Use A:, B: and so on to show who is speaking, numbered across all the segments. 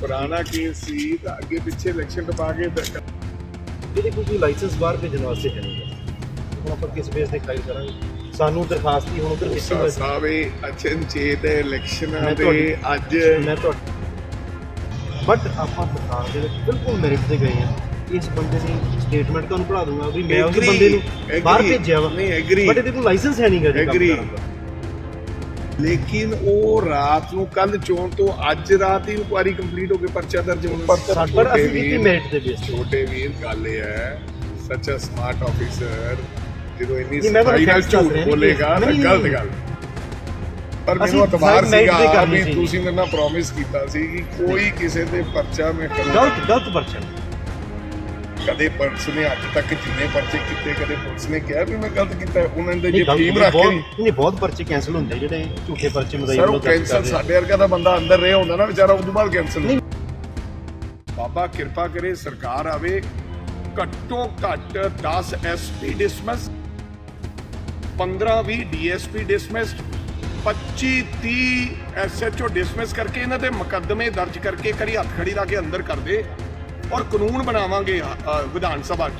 A: ਪੁਰਾਣਾ ਕੇਸ ਸੀ ਤਾਂ ਅੱਗੇ ਪਿੱਛੇ ਇਲੈਕਸ਼ਨ ਟਪਾ ਕੇ ਦ-
B: ਇਹਦੇ ਕੋਈ ਲਾਇਸੈਂਸ ਬਾਹਰ ਭੇਜਣ ਵਾਸਤੇ ਹੈ ਨਹੀਂ। ਹੁਣ ਆਪਾਂ ਕਿਸ ਬੇਸ ਤੇ ਫਾਈਲ ਕਰਾਂਗੇ? ਸਾਨੂੰ ਦਰਖਾਸਤ ਹੀ ਹੁਣ ਉਧਰ ਕਿਸੇ
A: ਸਾ-
B: ਨੂੰ
A: ਸਾਵੇ ਅਚਨਚੇਤ ਇਲੈਕਸ਼ਨਾਂ
B: ਮੈਂ
A: ਦੇ ਅੱਜ।
B: ਮੈਂ ਤੁਹਾਡਾ ਬਟ ਆਪਾਂ ਦੁਕਾਨ ਦੇ ਵਿੱਚ ਬਿਲਕੁਲ ਮੈਰਿਟ ਤੇ ਗਏ ਆ ਇਸ ਬੰਦੇ ਨੇ ਸਟੇਟਮੈਟ ਤੁਹਾਨੂੰ ਪੜਾ ਦੂੰਗਾ ਵੀ ਮੈਂ ਉਸ ਬੰਦੇ ਨੂੰ ਬਾਹਰ ਭੇਜਿਆ ਵਾ।
A: ਨਹੀਂ, agree।
B: ਬਟ ਇਹਦੇ ਕੋਲ ਲਾਇਸੈਂਸ ਹੈ ਨਹੀਂਗਾ ਜੀ ਦਾ।
A: ਲੇਕਿਨ ਉਹ ਰਾਤ ਨੂੰ ਕੱਲ ਚੋਣ ਤੋਂ ਅੱਜ ਰਾਤ ਹੀ ਇਨਕੁਆਰੀ ਕੰਪਲੀਟ ਹੋ ਕੇ ਪਰਚਾ ਦਰਜ ਹੋਣਾ
B: ਪਰ ਅਸੀਂ
A: ਵੀਰ-
B: ਮੈਰਿਟ ਦੇ ਬੇਸ
A: ਛੋਟੇ ਵੀਰ ਗੱਲ ਇਹ ਹੈ ਸੱਚ ਅ ਸਮਾਰਟ ਆਫੀਸਰ ਜਦੋਂ ਇੰਨੀ ਸਫ਼ਾਈ ਨਾਲ ਝੂਠ ਬੋਲੇਗਾ ਤਾਂ ਗਲਤ। ਗੱਲ। ਪਰ ਮੈਨੂੰ
B: ਤੇ
A: ਸੀਗਾ ਵੀ। ਤੁਸੀਂ ਮੇਰੇ ਨਾਲ ਪ੍ਰੋਮਿਸ ਕੀਤਾ ਸੀ ਕਿ ਕੋਈ ਕਿਸੇ ਤੇ ਪਰਚਾ ਮੈਂ ਕਰੂੰਗਾ।
B: ਗਲਤ ਗਲਤ ਪਰਚਾ।
A: ਕਦੇ ਪੁਲਿਸ ਨੇ ਅੱਜ ਤੱਕ ਜਿੰਨੇ ਪਰਚੇ ਕੀਤੇ ਕਦੇ ਪੁਲਿਸ ਨੇ ਕਿਹਾ ਵੀ ਮੈਂ ਗਲਤ ਕੀਤਾ। ਉਹਨਾਂ
B: ਨਹੀਂ
A: ਜੇ
B: ਨਹੀਂ,
A: ਰੱਖ ਕੇ
B: ਨਹੀਂ ਬਹੁਤ ਪਰਚੇ ਕੈਨਸਲ ਹੁੰਦੇ ਜਿਹੜੇ ਝੂਠੇ ਪਰਚੇ ਮਦਾਈ
A: ਸਰ ਉਹ ਕੈਂਸਲ ਸਾਡੇ ਵਰਗਾ ਦਾ ਬੰਦਾ ਅੰਦਰ ਰਿਹਾ ਹੁੰਦਾ ਨਾ ਵਿਚਾਰਾ ਉਦੋਂ ਬਾਅਦ
B: ਨਹੀਂ।
A: ਬਾਬਾ ਕਿਰਪਾ ਕਰੇ ਸਰਕਾਰ ਆਵੇ ਘੱਟੋ ਘੱਟ 10 SP dismiss 15 20 DSP dismiss 25 30 SHO dismiss ਕਰਕੇ ਇਹਨਾਂ ਦੇ ਮੁਕੱਦਮੇ ਦਰਜ ਕਰਕੇ ਕਰੀ ਹੱਥ ਖੜੀ ਲਾ ਕੇ ਅੰਦਰ ਕਰ ਦੇ ਔਰ ਕਾਨੂੰਨ ਬਣਾਵਾਂਗੇ ਵਿਧਾਨ ਸਭਾ 'ਚ।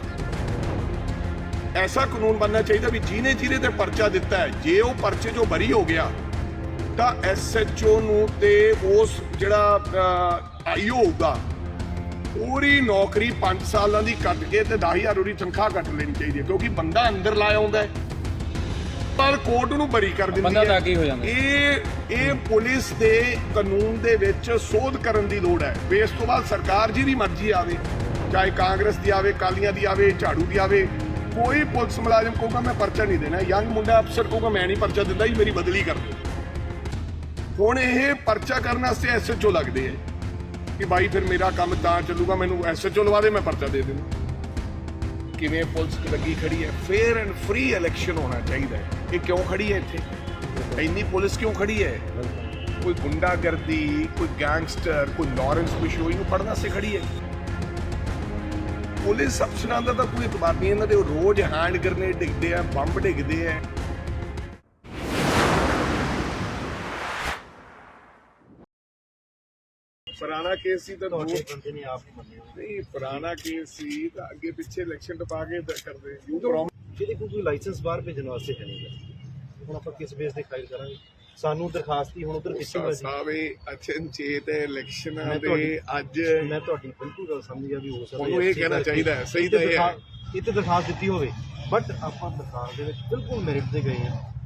A: ਐਸਾ ਕਾਨੂੰਨ ਬਣਨਾ ਚਾਹੀਦਾ ਵੀ ਜਿਹਨੇ ਜਿਹਨੇ ਤੇ ਪਰਚਾ ਦਿੱਤਾ ਹੈ, ਜੇ ਉਹ ਪਰਚੇ ਜੋ ਬਰੀ ਹੋ ਗਿਆ, ਤਾਂ ਐਸਐਚਓ ਨੂੰ ਤੇ ਉਸ ਜਿਹੜਾ ਆਈਓ ਹੋਊਗਾ, ਪੂਰੀ ਨੌਕਰੀ 5 ਸਾਲਾਂ ਦੀ ਕੱਟ ਕੇ ਤੇ 10000 ਉਹਦੀ ਤਨਖਾਹ ਕੱਟ ਲੈਣੀ ਚਾਹੀਦੀ ਹੈ, ਕਿਉਂਕਿ ਬੰਦਾ ਅੰਦਰ ਲਾਇਆ ਹੁੰਦਾ ਹੈ। ਪਰ ਕੋਰਟ ਨੂੰ ਬਰੀ ਕਰ ਦਿੰਦੀ
C: ਬੰਦਾ
A: ਹੈ।
C: ਤਾਂ ਕੀ ਹੋ ਜਾਂਦਾ।
A: ਇਹ ਇਹ ਪੁਲਿਸ ਦੇ ਕਾਨੂੰਨ ਦੇ ਵਿੱਚ ਸੋਧ ਕਰਨ ਦੀ ਲੋੜ ਹੈ। ਵੀ ਇਸ ਤੋਂ ਬਾਅਦ ਸਰਕਾਰ ਜਿਹਦੀ ਮਰਜ਼ੀ ਆਵੇ ਚਾਹੇ ਕਾਂਗਰਸ ਦੀ ਆਵੇ ਕਾਲੀਆਂ ਦੀ ਆਵੇ ਝਾੜੂ ਦੀ ਆਵੇ ਕੋਈ ਪੁਲਿਸ ਮੁਲਾਜ਼ਮ ਕਹੂਗਾ ਮੈਂ ਪਰਚਾ ਨਹੀਂ ਦੇਣਾ। ਯੰਗ ਮੁੰਡਾ ਅਫਸਰ ਕਹੂਗਾ ਮੈਂ ਨਹੀਂ ਪਰਚਾ ਦਿੰਦਾ ਜੀ ਮੇਰੀ ਬਦਲੀ ਕਰ ਦਿਓ। ਹੁਣ ਇਹ ਪਰਚਾ ਕਰਨ ਵਾਸਤੇ ਐਸਐਚਓ ਲੱਗਦੇ ਆ। ਕਿ ਬਾਈ ਫਿਰ ਮੇਰਾ ਕੰਮ ਤਾਂ ਚੱਲੂਗਾ ਮੈਨੂੰ ਐਸਐਚਓ ਲਵਾ ਦੇ ਮੈਂ ਪਰਚਾ ਦੇ ਦੇਣਾ ਕਿਵੇਂ ਪੁਲਿਸ ਲੱਗੀ ਖੜੀ ਹੈ? ਫੇਅਰ ਐਂਡ ਫ੍ਰੀ ਇਲੈਕਸ਼ਨ ਹੋਣਾ ਚਾਹੀਦਾ ਹੈ। ਇਹ ਕਿਉਂ ਖੜੀ ਹੈ ਇੱਥੇ? ਇੰਨੀ ਪੁਲਿਸ ਕਿਉਂ ਖੜੀ ਹੈ? ਕੋਈ ਗੁੰਡਾਗਰਦੀ, ਕੋਈ ਗੈਂਗਸਟਰ ਕੋਈ ਲਾਰੈਂਸ ਬਿਸ਼ੋਈ ਨੂੰ ਫੜਨ ਵਾਸਤੇ ਖੜੀ ਹੈ। ਪੁਲਿਸ ਅਫਸਰਾਂ ਦਾ ਤਾਂ ਕੋਈ ਇਤਬਾਰ ਨਹੀਂ ਇਹਨਾਂ ਦੇ ਰੋਜ਼ ਹੈਂਡ ਗ੍ਰਨੇਡ ਡਿੱਗਦੇ ਆ, ਬੰਬ ਡਿੱਗਦੇ ਆ। ਪੁਰਾਣਾ ਕੇਸ ਸੀ ਤਾਂ
B: ਤੁਹਾਡੇ ਬੰਦੇ ਨੇ ਆਪ ਹੀ ਮੰਨਿਆ
A: ਨਹੀਂ ਪੁਰਾਣਾ ਕੇਸ ਸੀ ਤਾਂ ਅੱਗੇ ਪਿੱਛੇ ਇਲੈਕਸ਼ਨ ਟਪਾ ਕੇ ਕਰਦੇ। ਯੂ ਪ੍ਰੋਮ
B: ਜਿਹਦੇ ਕੋਲ ਕੋਈ ਲਾਇਸੈਂਸ ਬਾਹਰ ਭੇਜਣ ਵਾਸਤੇ ਹੈ ਨਹੀਂਗਾ ਹੁਣ ਆਪਾਂ ਕਿਸ ਬੇਸ ਤੇ ਫਾਈਲ ਕਰਾਂਗੇ? ਸਾਨੂੰ ਦਰਖਾਸਤ ਹੀ ਹੁਣ ਉਧਰ ਕਿਸੇ ਨੂੰ
A: ਸਾਵੇ ਅਚਨਚੇਤ ਇਲੈਕਸ਼ਨਾਂ ਦੇ ਅੱਜ
B: ਮੈਂ ਤੁਹਾਡੀ ਬਿਲਕੁਲ ਗੱਲ ਸਮਝ ਗਿਆ ਵੀ ਹੋ ਸਕਦਾ
A: ਉਹਨੂੰ ਇਹ ਕਹਿਣਾ ਚਾਹੀਦਾ ਹੈ, ਸਹੀ ਤਾਂ ਇਹ ਹੈ।
B: ਤੇ ਦਰਖਾਸਤ ਦਿੱਤੀ ਹੋਵੇ। ਬਟ ਆਪਾਂ ਦੁਕਾਨ ਦੇ ਵਿੱਚ ਬਿਲਕੁਲ ਮੈਰਿਟ ਤੇ ਗਏ ਆ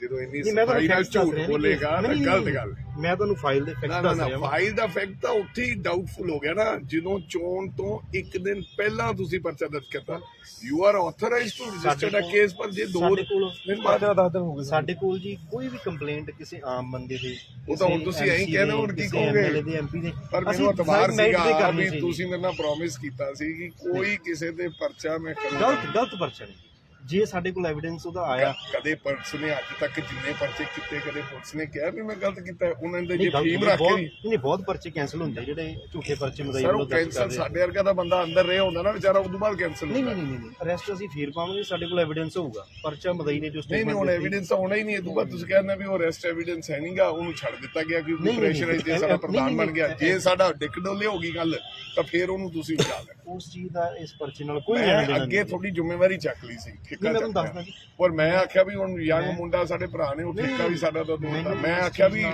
A: ਜਦੋਂ ਇੰਨੀ
B: ਨਹੀਂ ਮੈਂ ਤੁਹਾਨੂੰ
A: ਸਫ਼ਾਈ ਨਾਲ
B: facts ਦੱਸ
A: ਝੂਠ
B: ਰਿਹਾ
A: ਬੋਲੇਗਾ ਤਾਂ
B: ਨਹੀਂ,
A: ਗਲਤ
B: ਨਹੀਂ,
A: ਗੱਲ ਹੈ।
B: ਮੈਂ ਤੁਹਾਨੂੰ ਫਾਈਲ ਦੇ
A: ਨਾ
B: ਫੈਕਟ
A: ਨਾ
B: ਦੱਸ
A: ਨਾ
B: ਰਿਹਾ ਵਾਂ।
A: ਫਾਈਲ ਦਾ ਫੈਕਟ ਤਾਂ ਉੱਥੇ ਹੀ ਡਾਊਟਫੁਲ ਹੋ ਗਿਆ ਨਾ ਜਦੋਂ ਚੋਣ ਤੋਂ ਇੱਕ ਦਿਨ ਪਹਿਲਾਂ ਤੁਸੀਂ ਪਰਚਾ ਦਰਜ ਕਰਤਾ you are authorised to register a
B: ਕੋਲ-
A: ਕੇਸ ਪਰ ਜੇ ਦੋ
B: ਸਾਡੇ ਕੋਲ
A: ਦਿਨ ਬਾਅਦ
B: ਸਾਡੇ ਕੋਲ ਜੀ ਕੋਈ ਵੀ ਕੰਪਲੇਂਟ ਕਿਸੇ ਆਮ ਬੰਦੇ ਦੇ
A: ਉਹ ਤਾਂ ਹੁਣ ਤੁਸੀਂ ਐਂ ਕਹਿੰਦੇ ਹੋ, ਹੁਣ ਕੀ ਕਹੋਗੇ?
B: ਐਮਐਲਏ ਦੇ ਐਮਪੀ ਦੇ।
A: ਪਰ ਮੈਨੂੰ ਅਤਬਾਰ
B: decide merit ਤੇ
A: ਸੀਗਾ
B: ਕਰਨੀ
A: ਵੀ
B: ਸੀ।
A: ਤੁਸੀਂ ਮੇਰੇ ਨਾਲ ਪ੍ਰੋਮਿਸ ਕੀਤਾ ਸੀ ਕਿ ਕੋਈ ਕਿਸੇ ਤੇ ਪਰਚਾ ਮੈਂ ਕਰੂੰਗਾ।
B: ਗਲਤ ਗਲਤ ਪਰਚਾ ਨਹੀਂ। ਜੇ ਸਾਡੇ ਕੋਲ ਐਵੀਡੈਂਸ ਉਹਦਾ ਆਇਆ।
A: ਕਦੇ ਪੁਲਿਸ ਨੇ ਅੱਜ ਤੱਕ ਜਿੰਨੇ ਪਰਚੇ ਕੀਤੇ ਕਦੇ ਪੁਲਿਸ ਨੇ ਕਿਹਾ ਵੀ ਮੈਂ ਗਲਤ ਕੀਤਾ। ਉਹਨਾਂ ਤਾਂ ਜੇ
B: ਨਹੀਂ,
A: ਰੱਖ ਕੇ
B: ਨਹੀਂ ਬਹੁਤ ਪਰਚੇ ਕੈਨਸਲ ਹੁੰਦੇ ਜਿਹੜੇ ਝੂਠੇ ਪਰਚੇ ਮਦਾਈ ਵੱਲੋਂ ਆ।
A: ਸਾਡੇ ਵਰਗਾ ਦਾ ਬੰਦਾ ਅੰਦਰ ਰਿਹਾ ਹੁੰਦਾ ਨਾ ਵਿਚਾਰਾ ਉਦੋਂ ਬਾਅਦ ਕੈਂਸਲ
B: ਨਹੀਂ ਨਹੀਂ ਨਹੀਂ ਅਰੈਸਟ ਅਸੀਂ ਫੇਰ ਪਾਵਾਂਗੇ ਸਾਡੇ ਕੋਲ ਐਵੀਡੈਂਸ ਹੋਊਗਾ। ਪਰਚਾ ਮਦਈ ਨੇ ਜੋ
A: ਨਹੀਂ ਨਹੀਂ ਹੁਣ ਐਵੀਡੈਂਸ ਹੋਣਾ ਹੀ ਨਹੀਂ ਇਹ ਤੋਂ ਬਾਅਦ ਤੁਸੀਂ ਕਹਿੰਦੇ ਵੀ ਉਹ ਅਰੈਸਟ ਐਵੀਡੈਂਸ ਹੈ ਨਹੀਂਗਾ ਉਹਨੂੰ ਛੱਡ ਦਿੱਤਾ ਗਿਆ ਕਿ
B: ਨਹੀਂ,
A: ਪ੍ਰੈਸ਼ਰ
B: ਨਹੀਂ,
A: ਜੇ ਸਾਡਾ ਪ੍ਰਧਾਨ ਬਣ ਗਿਆ। ਜੇ ਸਾਡਾ ਡਿੱਕ ਡੋਲੇ ਹੋ ਗਈ ਗੱਲ ਤਾਂ ਫੇਰ ਉਹਨੂੰ ਤੁਸੀਂ ਲੈਣਾ।
B: ਉਸ ਚੀਜ਼ ਦਾ ਇਸ ਪਰਚੇ ਨਾਲ ਕੋਈ
A: ਅੱਗੇ ਤੁਹਾਡੀ ਜ਼ਿੰਮੇਵਾਰੀ ਚੱਕ ਲਈ ਸੀ। ਠੇਕਾ
B: ਨਹੀਂ, ਮੈਂ ਤੁਹਾਨੂੰ ਦੱਸਦਾ। ਜੀ।
A: ਔਰ ਮੈਂ ਆਖਿਆ ਵੀ ਹੁਣ ਯੰਗ ਮੁੰਡਾ ਸਾਡੇ ਭਰਾ ਨੇ ਉਹ
B: ਨਹੀਂ,
A: ਠੇਕਾ ਵੀ ਸਾਡਾ ਤਾਂ ਦੋਸਤ ਮੈਂ ਆਖਿਆ ਵੀ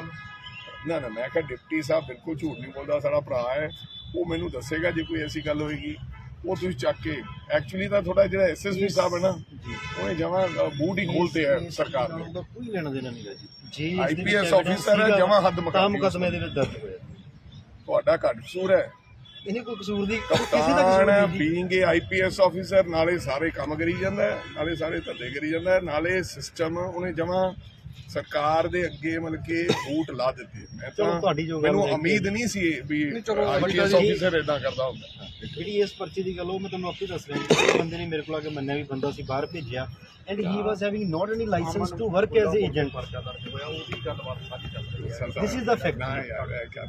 A: ਨਾ ਨਾ ਮੈਂ ਆਖਿਆ ਡਿਪਟੀ ਸਾਹਿਬ ਬਿਲਕੁਲ ਝੂਠ ਨਹੀਂ ਬੋਲਦਾ ਸਾਡਾ ਭਰਾ ਹੈ। ਉਹ ਮੈਨੂੰ ਦੱਸੇਗਾ ਜੇ ਕੋਈ ਐਸੀ ਗੱਲ ਹੋਏਗੀ। ਉਹ ਤੁਸੀਂ ਚੱਕ ਕੇ ਐਕਚੁਅਲੀ ਤਾਂ ਥੋੜਾ ਜਿਹੜਾ ਐਸਐਸਪੀ ਸਾਹਿਬ ਹੈ ਨਾ ਉਹਨੇ ਜਮਾ ਬੂਟ ਹੀ ਖੋਲਤੇ ਹੈ ਸਰਕਾਰ ਨੇ
B: ਕੋਈ ਲੈਣਾ ਦੇਣਾ ਨਹੀਂਗਾ ਜੀ। evidence
A: officer ਹੈ, ਜਮਾਂ ਹੱਦ ਮੁਕਾ
B: ਤਾਂ
A: ਦਿੱਤੀ
B: ਮੁਕੱਦਮੇ ਦੇ ਵਿੱਚ ਦਰਜ ਹੋਇਆ।
A: ਤੁਹਾਡਾ ਘੱਟ ਕਸੂਰ ਹੈ।
B: ਇਹਨੇ ਕੋਈ ਕਸੂਰ ਦੀ ਕਿਸੇ ਦਾ
A: ਕਪਤਾਨ
B: ਕਸੂਰ ਨਹੀਂ ਜੀ।
A: ਬੀਇੰਗ ਏ ਆਈਪੀਐਸ ਆਫੀਸਰ ਨਾਲੇ ਸਾਰੇ ਕੰਮ ਕਰੀ ਜਾਂਦਾ ਹੈ ਨਾਲੇ ਸਾਰੇ ਧੰਦੇ ਕਰੀ ਜਾਂਦਾ ਹੈ ਨਾਲੇ ਸਿਸਟਮ ਉਹਨੇ ਜਮਾ ਸਰਕਾਰ ਦੇ ਅੱਗੇ ਮਤਲਬ ਕਿ ਬੂਟ ਲਾ ਦਿੱਤੇ। ਮੈਂ
B: ਚਲੋ
A: ਤਾਂ
B: ਤੁਹਾਡੀ ਜੋ ਗੱਲ
A: ਮੈਨੂੰ ਉਮੀਦ ਨਹੀਂ ਸੀ ਵੀ
B: ਚਲੋ
A: ਆਈਪੀਐਸ
B: ਜੀ-
A: ਆਫੀਸਰ ਇਦਾਂ ਕਰਦਾ ਹੁੰਦਾ।
B: ਜਿਹੜੀ ਇਸ ਪਰਚੀ ਦੀ ਗੱਲ ਉਹ ਮੈਂ ਤੁਹਾਨੂੰ ਆਪੇ ਦੱਸ ਰਿਹਾ ਜੀ। ਇਸ ਬੰਦੇ ਨੇ ਮੇਰੇ ਕੋਲ ਆ ਕੇ ਮੰਨਿਆ ਵੀ ਬੰਦਾ ਸੀ ਬਾਹਰ ਭੇਜਿਆ। And he was having not any licence to work as agent
A: ਪਰਚਾ ਦਰਜ ਹੋਇਆ ਉਹਦੀ ਗੱਲਬਾਤ ਸਾਰੀ ਚੱਲ
B: This is the fact.
A: ਨਾ ਯਾਰ ਇਹ ਕਿਆ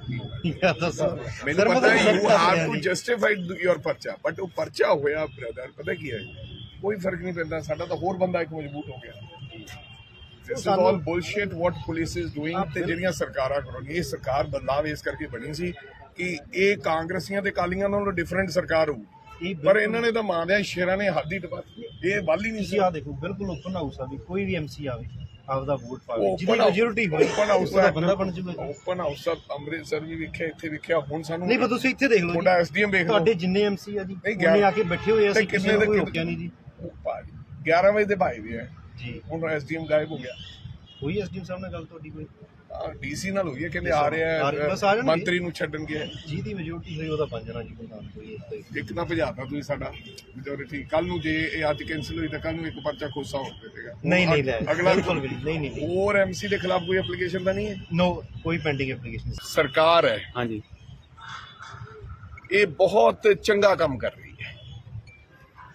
A: ਮੈਨੂੰ ਪਤਾ
B: ਤੁਹਾਨੂੰ
A: you have to. Justified your ਪਰਚਾ ਬਟ ਉਹ ਪਰਚਾ ਹੋਇਆ ਬ੍ਰਦਰ ਪਤਾ ਕੀ ਹੈ ਕੋਈ ਫ਼ਰਕ ਨਹੀਂ ਪੈਂਦਾ ਸਾਡਾ ਤਾਂ ਹੋਰ ਬੰਦਾ ਇੱਕ ਮਜ਼ਬੂਤ ਹੋ ਗਿਆ this is all bullshit what police is doing ਤੇ ਜਿਹੜੀਆਂ ਸਰਕਾਰਾਂ ਕਰਨਗੀਆਂ ਇਹ ਸਰਕਾਰ ਬਦਲਾਵ ਇਸ ਕਰਕੇ ਬਣੀ ਸੀ ਕਿ ਇਹ ਕਾਂਗਰਸੀਆਂ ਤੇ ਕਾਲੀਆਂ ਨਾਲੋਂ ਡਿਫਰੈਂਟ ਸਰਕਾਰ ਹੋਊ ਪਰ ਇਹਨਾਂ ਨੇ ਤਾਂ ਮਾਂ ਸ਼ੇਰਾਂ ਨੇ ਹੱਦ ਹੀ ਟਪਾਤੀ ਇਹ ਵੱਲ ਹੀ ਨਹੀਂ ਸੀ
B: ਆ ਦੇਖੋ ਬਿਲਕੁਲ ਓਪਨ ਹਾਊਸ ਆ ਵੀ ਕੋਈ ਵੀ ਐਮਸੀ ਆਵੇ ਆਪਦਾ ਵੋਟ ਪਾਵੇ ਜਿਹਦੀ ਮੈਜੋਰਿਟੀ ਹੋਈ
A: house
B: ਉਹਦਾ
A: ਦਾ
B: ਬੰਦਾ ਬਣ ਜੂਗਾ।
A: ਓਪਨ ਹਾਊਸ ਅੰਮ੍ਰਿਤਸਰ ਵੀ ਵੇਖਿਆ ਇੱਥੇ ਵੇਖਿਆ ਹੁਣ ਸਾਨੂੰ
B: ਨਹੀਂ ਪਰ ਤੁਸੀਂ ਇੱਥੇ ਦੇਖ ਲਓ
A: ਤੁਹਾਡਾ ਐਸਡੀਐਮ ਵੇਖ ਲਓ।
B: ਤੁਹਾਡੇ ਜਿੰਨੇ ਐਮਸੀ ਆ ਜੀ ਉਹਨੇ ਆ ਕੇ ਬੈਠੇ ਹੋਏ ਆ ਅਸੀਂ ਕਿਸੇ ਨੂੰ ਕੋਈ
A: ਦੇ-
B: ਰੋਕਿਆ ਨਹੀਂ ਜੀ।
A: ਉਹ ਭਾਜੀ 11 ਵਜੇ ਦੇ ਭਾਈ ਵੀ ਹੈ
B: ਜੀ।
A: ਹੁਣ ਐਸਡੀਐਮ ਗਾਇਬ ਹੋ ਗਿਆ।
B: ਹੋਈ ਐਸਡੀਐਮ ਸਾਹਿਬ ਨਾਲ ਗੱਲ ਤੁਹਾਡੀ ਕੋਈ?
A: ਡੀਸੀ ਨਾਲ ਹੋਈ ਹੈ ਕਹਿੰਦੇ ਆ
B: ਰਹੇ- ਜਾਣਗੇ।
A: ਮੰਤਰੀ ਨੂੰ ਛੱਡਣ ਗਿਆ
B: ਜਿਹਦੀ ਮੈਜੋਰਿਟੀ ਹੋਈ ਉਹਦਾ ਬਣ ਜਾਣਾ ਜੀ ਕੋਈ
A: ਇੱਕ ਨਾ ਭਜਾਤਾ ਤੁਸੀਂ ਸਾਡਾ ਮੈਜੋਰਿਟੀ ਕੱਲ ਨੂੰ ਜੇ ਇਹ ਅੱਜ ਕੈਨਸਲ ਹੋਈ ਤਾਂ ਕੱਲ ਨੂੰ ਇੱਕ ਪਰਚਾ ਖੋਸਾ ਹੋ ਜਾਏਗਾ
B: ਨਹੀਂ ਨਹੀਂ ਲੈ
A: ਅਗਲਾ
B: ਨਹੀਂ ਨਹੀਂ ਨਹੀਂ, ਨਹੀਂ।
A: ਹੋਰ ਐਮਸੀ ਦੇ ਖਿਲਾਫ ਕੋਈ ਐਪਲੀਕੇਸ਼ਨ ਤਾਂ ਨਹੀਂ ਹੈ?
B: ਨੋ ਕੋਈ ਪੈਂਡਿੰਗ ਐਪਲੀਕੇਸ਼ਨ
A: ਸਰਕਾਰ ਹੈ।
C: ਹਾਂਜੀ।
A: ਇਹ ਬਹੁਤ ਚੰਗਾ ਕੰਮ ਕਰ ਰਹੀ ਹੈ।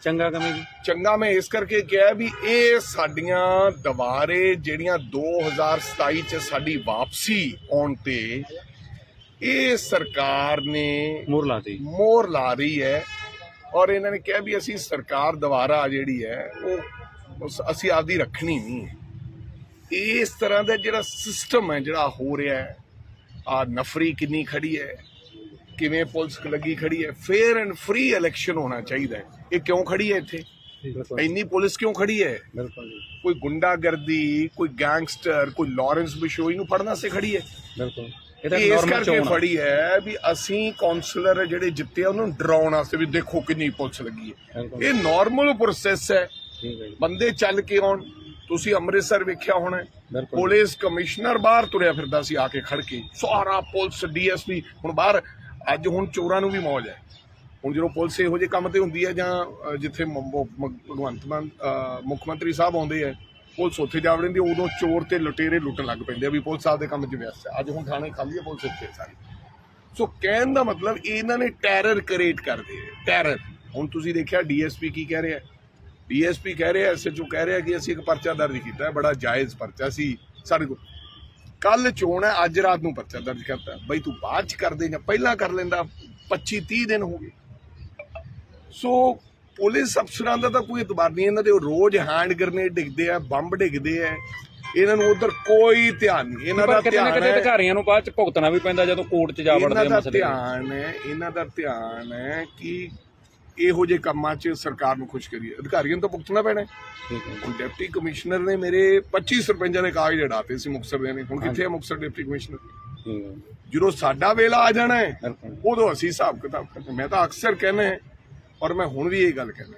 C: ਚੰਗਾ ਕੰਮ ਜੀ।
A: ਚੰਗਾ ਮੈਂ ਇਸ ਕਰਕੇ ਕਿਹਾ ਵੀ ਇਹ ਸਾਡੀਆਂ ਦੁਬਾਰੇ ਜਿਹੜੀਆਂ 2027 ਚ ਸਾਡੀ ਵਾਪਸੀ ਆਉਣ ਤੇ ਇਹ ਸਰਕਾਰ ਨੇ
C: ਮੋਹਰ ਲਾਤੀ
A: ਮੋਹਰ ਲਾ ਰਹੀ ਹੈ ਔਰ ਇਹਨਾਂ ਨੇ ਕਿਹਾ ਵੀ ਅਸੀਂ ਸਰਕਾਰ ਦੁਬਾਰਾ ਜਿਹੜੀ ਹੈ ਉਹ ਅਸੀਂ ਆਪਦੀ ਰੱਖਣੀ ਨਹੀਂ ਹੈ। ਇਸ ਤਰ੍ਹਾਂ ਦਾ ਜਿਹੜਾ ਸਿਸਟਮ ਹੈ ਜਿਹੜਾ ਹੋ ਰਿਹਾ ਹੈ ਆ ਨਫਰੀ ਕਿੰਨੀ ਖੜੀ ਹੈ ਕਿਵੇਂ ਪੁਲਿਸ ਲੱਗੀ ਖੜੀ ਹੈ ਫੇਅਰ ਐਂਡ ਫ੍ਰੀ ਇਲੈਕਸ਼ਨ ਹੋਣਾ ਚਾਹੀਦਾ ਹੈ। ਇਹ ਕਿਉਂ ਖੜੀ ਹੈ ਇੱਥੇ? ਇੰਨੀ ਪੁਲਿਸ ਕਿਉਂ ਖੜੀ ਹੈ?
C: ਬਿਲਕੁਲ
A: ਕੋਈ ਗੁੰਡਾਗਰਦੀ ਕੋਈ ਗੈਂਗਸਟਰ ਕੋਈ ਲਾਰੈਂਸ ਬਿਸ਼ੋਈ ਨੂੰ ਫੜਨ ਵਾਸਤੇ ਖੜੀ ਹੈ।
C: ਬਿਲਕੁਲ। ਇਹ
A: ਇਸ ਕਰਕੇ। ਫੜੀ ਹੈ ਵੀ ਅਸੀਂ ਕਾਉਂਸਲਰ ਜਿਹੜੇ ਜਿੱਤੇ ਉਹਨਾਂ ਨੂੰ ਡਰਾਉਣ ਵਾਸਤੇ ਵੀ ਦੇਖੋ ਕਿੰਨੀ ਪੁਲਿਸ ਲੱਗੀ ਹੈ। ਇਹ ਨਾਰਮਲ ਪ੍ਰੋਸੈਸ ਹੈ। ਬੰਦੇ ਚੱਲ ਕੇ ਆਉਣ। ਤੁਸੀਂ ਅੰਮ੍ਰਿਤਸਰ ਵੇਖਿਆ ਹੋਣਾ ਪੁਲਿਸ ਕਮਿਸ਼ਨਰ ਬਾਹਰ ਤੁਰਿਆ ਫਿਰਦਾ ਸੀ ਆ ਕੇ ਖੜ ਕੇ। ਸਾਰਾ ਪੁਲਿਸ ਡੀਐਸਪੀ ਹੁਣ ਬਾਹਰ ਅੱਜ ਹੁਣ ਚੋਰਾਂ ਨੂੰ ਵੀ ਮੌਜ ਹੈ। ਹੁਣ ਜਦੋਂ ਪੁਲਿਸ ਇਹੋ ਜਿਹੇ ਕੰਮ ਤੇ ਹੁੰਦੀ ਹੈ ਜਾਂ ਜਿੱਥੇ ਭਗਵੰਤ ਮਾਨ ਮੁੱਖ ਮੰਤਰੀ ਸਾਹਿਬ ਆਉਂਦੇ ਆ ਪੁਲਿਸ ਉੱਥੇ ਜਾ ਵੜਦੀ ਉਦੋਂ ਚੋਰ ਤੇ ਲੁਟੇਰੇ ਲੁੱਟਣ ਲੱਗ ਪੈਂਦੇ ਆ ਵੀ ਪੁਲਿਸ ਸਾਹਿਬ ਦੇ ਕੰਮ 'ਚ ਵਿਅਸਤ ਹੈ। ਅੱਜ ਹੁਣ ਥਾਣੇ ਖਾਲੀ ਹੈ, ਪੁਲਿਸ ਇੱਥੇ ਸਾਰੀ। ਸੋ ਕਹਿਣ ਦਾ ਮਤਲਬ ਇਹਨਾਂ ਨੇ ਟੈਰਰ ਕ੍ਰੀਏਟ ਕਰਦੇ ਆ ਟੈਰਰ। ਹੁਣ ਤੁਸੀਂ ਦੇਖਿਆ ਡੀਐਸਪੀ ਕੀ ਕਹਿ ਰਿਹਾ ਡੀਐਸਪੀ ਕਹਿ ਰਿਹਾ ਐਸਐਚਓ ਕਹਿ ਰਿਹਾ ਕਿ ਅਸੀਂ ਇੱਕ ਪਰਚਾ ਦਰਜ ਕੀਤਾ ਹੈ, ਬੜਾ ਜਾਇਜ਼ ਪਰਚਾ ਸੀ ਸਾਡੇ ਕੋਲ। ਕੱਲ ਚੋਣ ਹੈ, ਅੱਜ ਰਾਤ ਨੂੰ ਪਰਚਾ ਦਰਜ ਕਰਤਾ ਬਈ ਤੂੰ ਬਾਅਦ ਚ ਕਰ ਦੇ ਜਾਂ ਪਹਿਲਾਂ ਕਰ ਲੈਂਦਾ 25 30 ਦਿਨ ਹੋ ਗਏ। ਸੋ ਪੁਲਿਸ ਅਫਸਰਾਂ ਦਾ ਤਾਂ ਕੋਈ ਇਤਬਾਰ ਨਹੀਂ ਇਹਨਾਂ ਦੇ ਰੋਜ਼ ਹੈਂਡ ਗ੍ਰਨੇਡ ਡਿੱਗਦੇ ਆ ਬੰਬ ਡਿੱਗਦੇ ਆ। ਇਹਨਾਂ ਨੂੰ ਉਧਰ ਕੋਈ ਧਿਆਨ ਨਹੀਂ ਇਹਨਾਂ ਦਾ
C: ਕਿਤੇ
A: ਧਿਆਨ
C: ਕਿਤੇ
A: ਹੈ
C: ਅਧਿਕਾਰੀਆਂ ਨੂੰ ਬਾਅਦ ਚ ਭੁਗਤਣਾ ਵੀ ਪੈਂਦਾ ਜਦੋਂ ਕੋਰਟ 'ਚ ਜਾ ਵੜਦੇ
A: ਇਹਨਾਂ
C: ਆ
A: ਦਾ
C: ਮਸਲੇ
A: ਧਿਆਨ ਹੈ ਇਹਨਾਂ ਦਾ ਧਿਆਨ ਹੈ ਕਿ ਇਹੋ ਜਿਹੇ ਕੰਮਾਂ 'ਚ ਸਰਕਾਰ ਨੂੰ ਖੁਸ਼ ਕਰੀਏ। ਅਧਿਕਾਰੀਆਂ ਨੂੰ ਤਾਂ ਭੁਗਤਣਾ ਪੈਣਾ ਹੈ।
C: ਠੀਕ ਹੈ
A: ਹੁਣ ਡਿਪਟੀ ਕਮਿਸ਼ਨਰ ਨੇ ਮੇਰੇ 25 ਸਰਪੰਚਾਂ ਦੇ ਕਾਗਜ਼ ਅੜਾਤੇ ਸੀ ਮੁਕਤਸਰ ਦੇ ਨੇ। ਹੁਣ ਕਿੱਥੇ ਹੈ ਮੁਕਤਸਰ ਡਿਪਟੀ ਕਮਿਸ਼ਨਰ? ਜਦੋਂ ਸਾਡਾ ਵੇਲਾ ਆ ਜਾਣਾ ਹੈ ਉਦੋਂ ਅਸੀਂ ਹਿਸਾਬ ਕਿਤਾਬ ਕਰਦੇ ਮੈਂ ਤਾਂ ਅਕਸਰ ਕਹਿੰਦਾ ਔਰ ਮੈਂ ਹੁਣ ਵੀ ਇਹ ਗੱਲ ਕਹਿਣਾ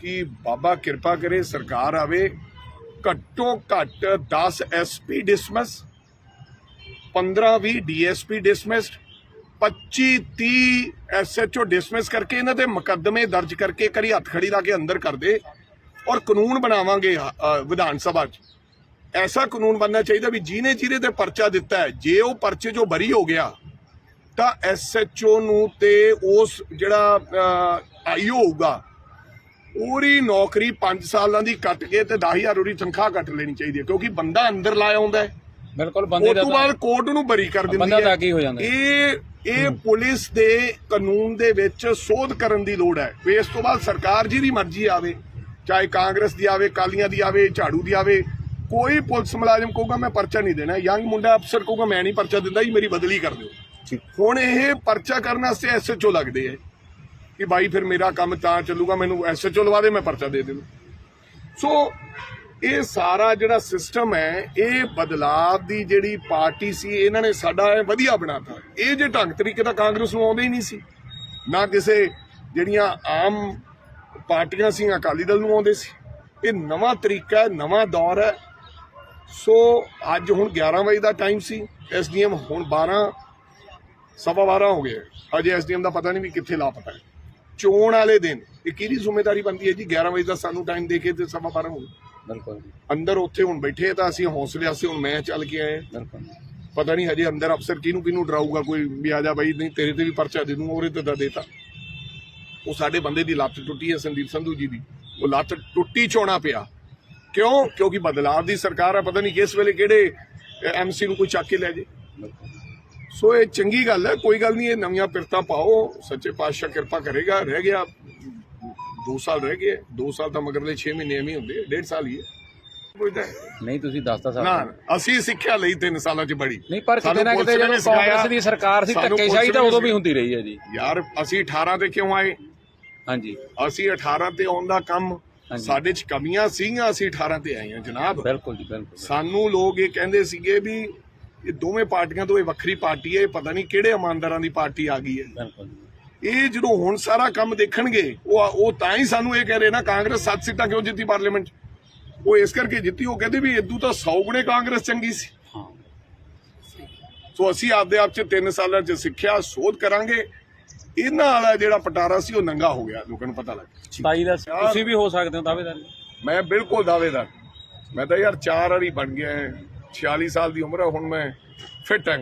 A: ਕਿ ਬਾਬਾ ਕਿਰਪਾ ਕਰੇ ਸਰਕਾਰ ਆਵੇ, ਘੱਟੋ ਘੱਟ 10 SP dismiss 15 20 DSP dismissed 25 30 SHO dismiss ਕਰਕੇ ਇਹਨਾਂ ਦੇ ਮੁਕੱਦਮੇ ਦਰਜ ਕਰਕੇ ਕਰੀ ਹੱਥ ਖੜੀ ਲਾ ਕੇ ਅੰਦਰ ਕਰ ਦੇ ਔਰ ਕਾਨੂੰਨ ਬਣਾਵਾਂਗੇ ਵਿਧਾਨ ਸਭਾ 'ਚ। ਐਸਾ ਕਾਨੂੰਨ ਬਣਨਾ ਚਾਹੀਦਾ ਵੀ ਜਿਹਨੇ ਜਿਹਦੇ ਤੇ ਪਰਚਾ ਦਿੱਤਾ ਹੈ, ਜੇ ਉਹ ਪਰਚੇ ਜੋ ਬਰੀ ਹੋ ਗਿਆ ਤਾਂ ਐਸਐਚਓ ਨੂੰ ਤੇ ਉਸ ਜਿਹੜਾ ਆਈਓ ਹੋਊਗਾ ਉਹਦੀ ਨੌਕਰੀ 5 ਸਾਲਾਂ ਦੀ ਕੱਟ ਕੇ ਤੇ 10000 ਉਹਦੀ ਤਨਖਾਹ ਕੱਟ ਲੈਣੀ ਚਾਹੀਦੀ ਹੈ ਕਿਉਂਕਿ ਬੰਦਾ ਅੰਦਰ ਲਾਇਆ ਹੁੰਦਾ
C: ਬਿਲਕੁਲ ਬੰਦੇ
A: ਉਸ
C: ਦਾ
A: ਤੋਂ ਬਾਅਦ ਕੋਰਟ ਨੂੰ ਬਰੀ ਕਰ ਦਿੰਦੀ
C: ਬੰਦਾ
A: ਹੈ।
C: ਤਾਂ ਕੀ ਹੋ ਜਾਂਦਾ।
A: ਇਹ ਇਹ ਪੁਲਿਸ ਦੇ ਕਾਨੂੰਨ ਦੇ ਵਿੱਚ ਸੋਧ ਕਰਨ ਦੀ ਲੋੜ ਹੈ। ਇਸ ਤੋਂ ਬਾਅਦ ਸਰਕਾਰ ਜਿਹਦੀ ਮਰਜ਼ੀ ਆਵੇ ਚਾਹੇ ਕਾਂਗਰਸ ਦੀ ਆਵੇ ਕਾਲੀਆਂ ਦੀ ਆਵੇ ਝਾੜੂ ਦੀ ਆਵੇ ਕੋਈ ਪੁਲਿਸ ਮੁਲਾਜ਼ਮ ਕਹੂਗਾ ਮੈਂ ਪਰਚਾ ਨਹੀਂ ਦੇਣਾ। ਯੰਗ ਮੁੰਡਾ ਅਫਸਰ ਕਹੂਗਾ ਮੈਂ ਨਹੀਂ ਪਰਚਾ ਦਿੰਦਾ ਜੀ ਮੇਰੀ ਬਦਲੀ ਕਰ ਦਿਓ। ਹੁਣ ਇਹ ਪਰਚਾ ਕਰਨ ਵਾਸਤੇ ਐਸਐਚਓ ਲੱਗਦੇ ਹੈ ਕਿ ਬਾਈ ਫਿਰ ਮੇਰਾ ਕੰਮ ਤਾਂ ਚੱਲੂਗਾ, ਮੈਨੂੰ ਐਸਐਚਓ ਲਵਾ ਦੇ, ਮੈਂ ਪਰਚਾ ਦੇ ਦੇਵਾਂ ਸੋ ਇਹ ਸਾਰਾ ਜਿਹੜਾ ਸਿਸਟਮ ਹੈ, ਇਹ ਬਦਲਾਵ ਦੀ ਜਿਹੜੀ ਪਾਰਟੀ ਸੀ, ਇਹਨਾਂ ਨੇ ਸਾਡਾ ਇਹ ਵਧੀਆ ਬਣਾਤਾ। ਇਹ ਜੇ ਢੰਗ ਤਰੀਕੇ ਦਾ ਕਾਂਗਰਸ ਨੂੰ ਆਉਂਦੇ ਹੀ ਨਹੀਂ ਸੀ। ਨਾ ਕਿਸੇ ਜਿਹੜੀਆਂ ਆਮ ਪਾਰਟੀਆਂ ਸੀ ਅਕਾਲੀ ਦਲ ਨੂੰ ਆਉਂਦੇ ਸੀ। ਇਹ ਨਵਾਂ ਤਰੀਕਾ ਹੈ, ਨਵਾਂ ਦੌਰ ਹੈ। ਸੋ ਅੱਜ ਹੁਣ 11 ਵਜੇ ਦਾ ਟਾਈਮ ਸੀ ਐਸਡੀਐਮ ਹੁਣ 12 ਸਵਾ 12 ਹੋ ਗਏ। ਅਜੇ ਐਸਡੀਐਮ ਦਾ ਪਤਾ ਨਹੀਂ ਵੀ ਕਿੱਥੇ ਲਾਪਤਾ ਹੈ। ਚੋਣ ਵਾਲੇ ਦਿਨ ਇਹ ਕਿਹਦੀ ਜ਼ਿੰਮੇਵਾਰੀ ਬਣਦੀ ਹੈ ਜੀ? 11 ਵਜੇ ਦਾ ਸਾਨੂੰ ਟਾਈਮ ਦੇ ਕੇ ਤੇ ਸਵਾ 12 ਹੋ ਗਏ।
C: ਬਿਲਕੁਲ
A: ਅੰਦਰ ਉੱਥੇ ਹੁਣ ਬੈਠੇ ਤਾਂ ਅਸੀਂ ਹੌਸਲੇ ਆਸੇ ਹੁਣ ਮੈਂ ਚੱਲ ਕੇ ਆਏ
C: ਬਿਲਕੁਲ
A: ਪਤਾ ਨਹੀਂ ਹਜੇ ਅੰਦਰ ਅਫਸਰ ਕਿਹਨੂੰ ਕਿਹਨੂੰ ਡਰਾਊਗਾ ਕੋਈ ਵੀ ਆ ਜਾ ਬਾਈ ਨਹੀਂ ਤੇਰੇ ਤੇ ਵੀ ਪਰਚਾ ਦੇ ਦੂੰਗਾ ਉਹਦੇ ਤੇ ਤਾਂ ਦੇਤਾ। ਉਹ ਸਾਡੇ ਬੰਦੇ ਦੀ ਲੱਤ ਟੁੱਟੀ ਹੈ ਸੰਦੀਪ ਸੰਧੂ ਜੀ ਦੀ। ਉਹ ਲੱਤ ਟੁੱਟੀ ਚੋਣਾ ਪਿਆ। ਕਿਉਂ? ਕਿਉਂਕਿ ਬਦਲਾਵ ਦੀ ਸਰਕਾਰ ਹੈ ਪਤਾ ਨਹੀਂ ਕਿਸ ਵੇਲੇ ਕਿਹੜੇ ਐਮਸੀ ਨੂੰ ਕੋਈ ਚੱਕ ਕੇ ਲੈ ਜੇ। ਸੋ ਇਹ ਚੰਗੀ ਗੱਲ ਹੈ ਕੋਈ ਗੱਲ ਨਹੀਂ ਇਹ ਨਵੀਆਂ ਪਿਰਤਾ ਪਾਓ ਸੱਚੇ ਪਾਤਸ਼ਾਹ ਕਿਰਪਾ ਕਰੇਗਾ ਰਹਿ ਗਿਆ 2 ਸਾਲ ਰਹਿ ਗਏ 2 ਸਾਲ ਤਾਂ ਮਗਰਲੇ 6 ਮਹੀਨੇ ਐਵੇਂ ਹੀ ਹੁੰਦੇ ਡੇਢ ਸਾਲ ਹੀ ਹੈ।
C: ਨਹੀਂ ਤੁਸੀਂ ਦੱਸਤਾ
A: ਨਾ
C: ਸਾਹਿਬ
A: ਅਸੀਂ ਸਿੱਖਿਆ ਲਈ 3 ਸਾਲਾਂ ਚ ਬੜੀ।
C: ਨਹੀਂ ਪਰ ਕਿਤੇ ਨਾ ਕਿਤੇ ਜਦੋਂ ਕਾਂਗਰਸ ਦੀ ਸਰਕਾਰ ਸੀ ਧੱਕੇਸ਼ਾਹੀ ਤਾਂ ਉਦੋਂ ਵੀ ਹੁੰਦੀ ਰਹੀ ਹੈ ਜੀ।
A: ਯਾਰ ਅਸੀਂ 18 ਤੇ ਕਿਉਂ ਆਏ?
C: ਹਾਂਜੀ।
A: ਅਸੀਂ 18 ਤੇ ਆਉਣ ਦਾ ਕੰਮ। ਸਾਡੇ ਚ ਕਮੀਆਂ ਸੀਗੀਆਂ ਅਸੀਂ 18 ਤੇ ਆਏ ਹਾਂ ਜਨਾਬ।
C: ਬਿਲਕੁਲ ਜੀ ਬਿਲਕੁਲ।
A: ਸਾਨੂੰ ਲੋਕ ਇਹ ਕਹਿੰਦੇ ਸੀਗੇ ਵੀ ਇਹ ਦੋਵੇਂ ਪਾਰਟੀਆਂ ਤੋਂ ਇਹ ਵੱਖਰੀ ਪਾਰਟੀ ਹੈ ਇਹ ਪਤਾ ਨਹੀਂ ਕਿਹੜੇ ਇਮਾਨਦਾਰਾਂ ਦੀ ਪਾਰਟੀ ਆ ਗਈ ਹੈ।
C: ਬਿਲਕੁਲ।
A: ਇਹ ਜਦੋਂ ਹੁਣ ਸਾਰਾ ਕੰਮ ਦੇਖਣਗੇ ਉਹ ਉਹ ਤਾਂ ਹੀ ਸਾਨੂੰ ਇਹ ਕਹਿ ਰਹੇ ਨਾ ਕਾਂਗਰਸ ਸੱਤ ਸੀਟਾਂ ਕਿਉਂ ਜਿੱਤੀ ਪਾਰਲੀਮੈਂਟ? ਉਹ ਇਸ ਕਰਕੇ ਜਿੱਤੀ ਉਹ ਕਹਿੰਦੇ ਵੀ ਇਦੋਂ ਤਾਂ 100 ਗੁਣੇ ਕਾਂਗਰਸ ਚੰਗੀ ਸੀ। ਸੋ ਅਸੀਂ ਆਪਦੇ ਆਪ ਚ 3 ਸਾਲਾਂ ਚ ਸਿੱਖਿਆ ਸੋਧ ਕਰਾਂਗੇ। ਇਹਨਾਂ ਵਾਲਾ ਜਿਹੜਾ ਪਟਾਰਾ ਸੀ ਉਹ ਨੰਗਾ ਹੋ ਗਿਆ ਲੋਕਾਂ ਨੂੰ ਪਤਾ ਲੱਗ ਗਿਆ।
C: 27 ਦਾ ਤੁਸੀਂ ਵੀ ਹੋ ਸਕਦੇ ਹੋ ਦਾਅਵੇਦਾਰ।
A: ਮੈਂ ਬਿਲਕੁਲ ਦਾਅਵੇਦਾਰ। ਮੈਂ ਤਾਂ ਯਾਰ ਚਾਰ ਵਾਰੀ ਬਣ ਗਿਆ 46 ਸਾਲ ਦੀ ਉਮਰ ਹੈ ਹੁਣ ਮੈਂ ਫਿੱਟ ਹਾਂ।